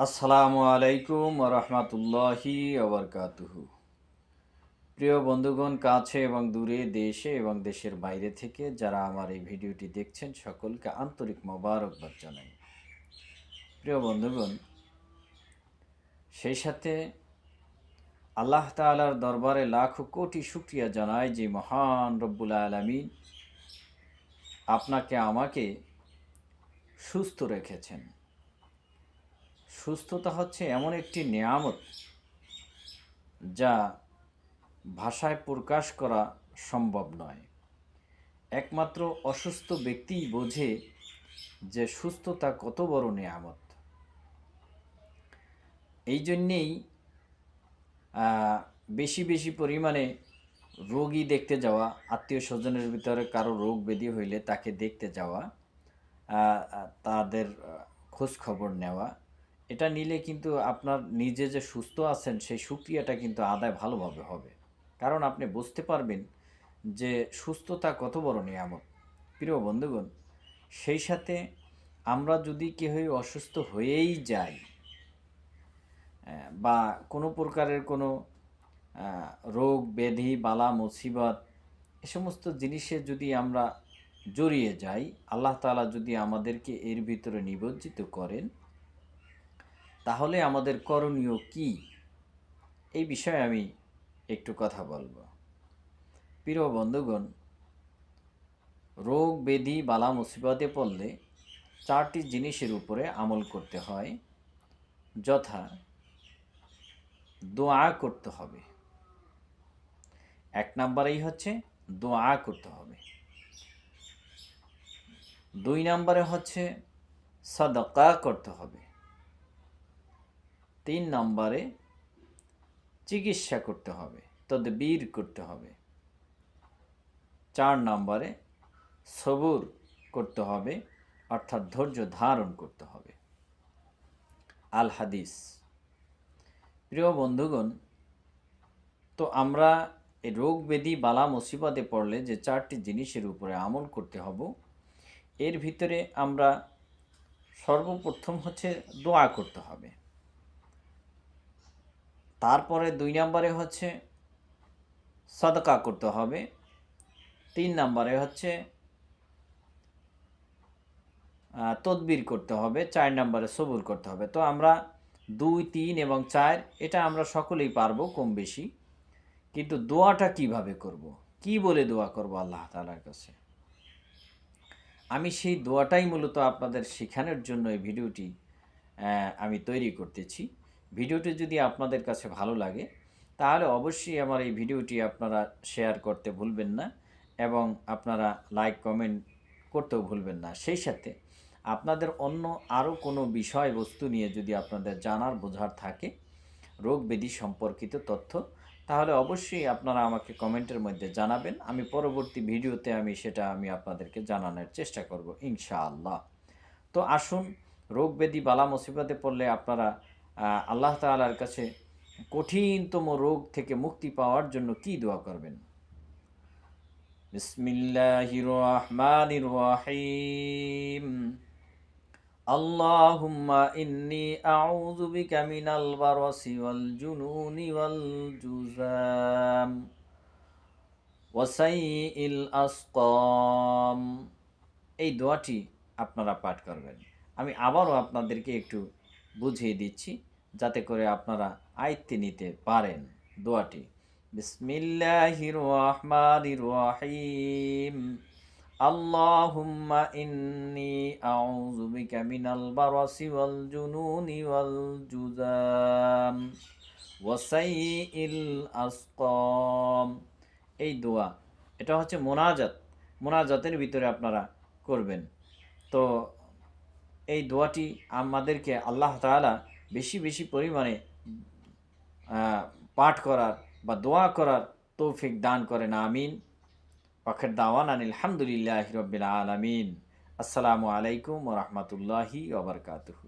আসসালামু আলাইকুম রহমতুল্লাহি আবরকাতুহু প্রিয় বন্ধুগণ, কাছে এবং দূরে, দেশে এবং দেশের বাইরে থেকে যারা আমার এই ভিডিওটি দেখছেন, সকলকে আন্তরিক মোবারকবাদ জানাই। প্রিয় বন্ধুগণ, সেই সাথে আল্লাহ তাআলার দরবারে লাখো কোটি শুক্রিয়া জানাই যে মহান রব্বুল আলমিন আপনাকে আমাকে সুস্থ রেখেছেন। সুস্থতা হচ্ছে এমন একটি নিয়ামত যা ভাষায় প্রকাশ করা সম্ভব নয়। একমাত্র অসুস্থ ব্যক্তিই বোঝে যে সুস্থতা কত বড় নিয়ামত। এই জন্যেই বেশি বেশি পরিমাণে রোগী দেখতে যাওয়া, আত্মীয় স্বজনের ভিতরে কারও রোগ ব্যাধি হইলে তাকে দেখতে যাওয়া তাদের খোঁজ খবর নেওয়া এটা নিলে কিন্তু আপনার নিজে যে সুস্থ আছেন, সেই সুক্রিয়াটা কিন্তু আদায় ভালোভাবে হবে। কারণ আপনি বুঝতে পারবেন যে সুস্থতা কত বড় নিয়ামত। প্রিয় বন্ধুগণ, সেই সাথে আমরা যদি কেউই অসুস্থ হয়েই যাই, বা কোনো প্রকারের কোনো রোগ, ব্যাধি, বালা, মুসিবত, এ সমস্ত জিনিসে যদি আমরা জড়িয়ে যাই, আল্লাহ তাআলা যদি আমাদেরকে এর ভিতরে নিবজ্জিত করেন তাহলে আমাদের করণীয় কি? এই বিষয়ে আমি একটু কথা বলব। প্রিয় বন্ধুগণ, রোগ, ব্যাধি, বালা, মুসিবতে পড়লে চারটি জিনিসের উপরে আমল করতে হয়। যথা দোয়া করতে হবে। এক নম্বরেই হচ্ছে দোয়া করতে হবে। দুই নম্বরে হচ্ছে সদকা করতে হবে। তিন নম্বরে চিকিৎসা করতে হবে, তদবির করতে হবে। চার নম্বরে সবুর করতে হবে, অর্থাৎ ধৈর্য ধারণ করতে হবে। আল হাদিস। প্রিয় বন্ধুগণ, তো আমরা এই রোগ ব্যাধি, বালা মুসিবতে পড়লে যে চারটি জিনিসের উপরে আমল করতে হব, এর ভিতরে আমরা সর্বপ্রথম হচ্ছে দোয়া করতে হবে। তারপরে দুই নম্বরে হচ্ছে সদকা করতে হবে। তিন নম্বরে হচ্ছে তদবির করতে হবে। চার নম্বরে সবুর করতে হবে। তো আমরা দুই, তিন এবং চার, এটা আমরা সকলেই পারব কম বেশি। কিন্তু দোয়াটা কীভাবে করব। কি বলে দোয়া করব আল্লাহ তালার কাছে? আমি সেই দোয়াটাই মূলত আপনাদের শেখানোর জন্য এই ভিডিওটি আমি তৈরি করতেছি। ভিডিওটি যদি আপনাদের কাছে ভালো লাগে, তাহলে অবশ্যই আমার এই ভিডিওটি আপনারা শেয়ার করতে ভুলবেন না এবং আপনারা লাইক, কমেন্ট করতেও ভুলবেন না। সেই সাথে আপনাদের অন্য আরও কোনো বিষয়বস্তু নিয়ে যদি আপনাদের জানার, বোঝার থাকে, রোগ ব্যাধি সম্পর্কিত তথ্য, তাহলে অবশ্যই আপনারা আমাকে কমেন্টের মধ্যে জানাবেন। আমি পরবর্তী ভিডিওতে আমি সেটা আমি আপনাদেরকে জানানোর চেষ্টা করব, ইনশাআল্লাহ। তো আসুন, রোগ ব্যাধি বালা মুসিবতে পড়লে আপনারা আল্লাহ তালার কাছে কঠিনতম রোগ থেকে মুক্তি পাওয়ার জন্য কি দোয়া করবেন? বিসমিল্লাহির রহমানির রহিম। আল্লাহুম্মা ইন্নি আউযু বিকা মিনাল বারাসি ওয়াল এই দোয়াটি আপনারা পাঠ করবেন। আমি আবারও আপনাদেরকে একটু বুঝিয়ে দিচ্ছি। যাতে করে আপনারা আয়ত্তে নিতে পারেন দোয়াটি বিসমিল্লাহির রহমানির রহিম اللهم إني أعوذ بك من البرص والجنون والجذام وسيء الأسقام এই দোয়া এটা হচ্ছে মোনাজাত মোনাজাতের ভিতরে আপনারা করবেন তো এই দোয়াটি আমাদেরকে আল্লাহ তাআলা বেশি বেশি পরিমাণে পাঠ করার বা দোয়া করার তৌফিক দান করেন, আমিন। পাখের দাওয়ান আনিল আলহামদুলিল্লাহ রবিল আলমিন। আসসালামু আলাইকুম রহমতুল্লাহি ওবরকাতুহু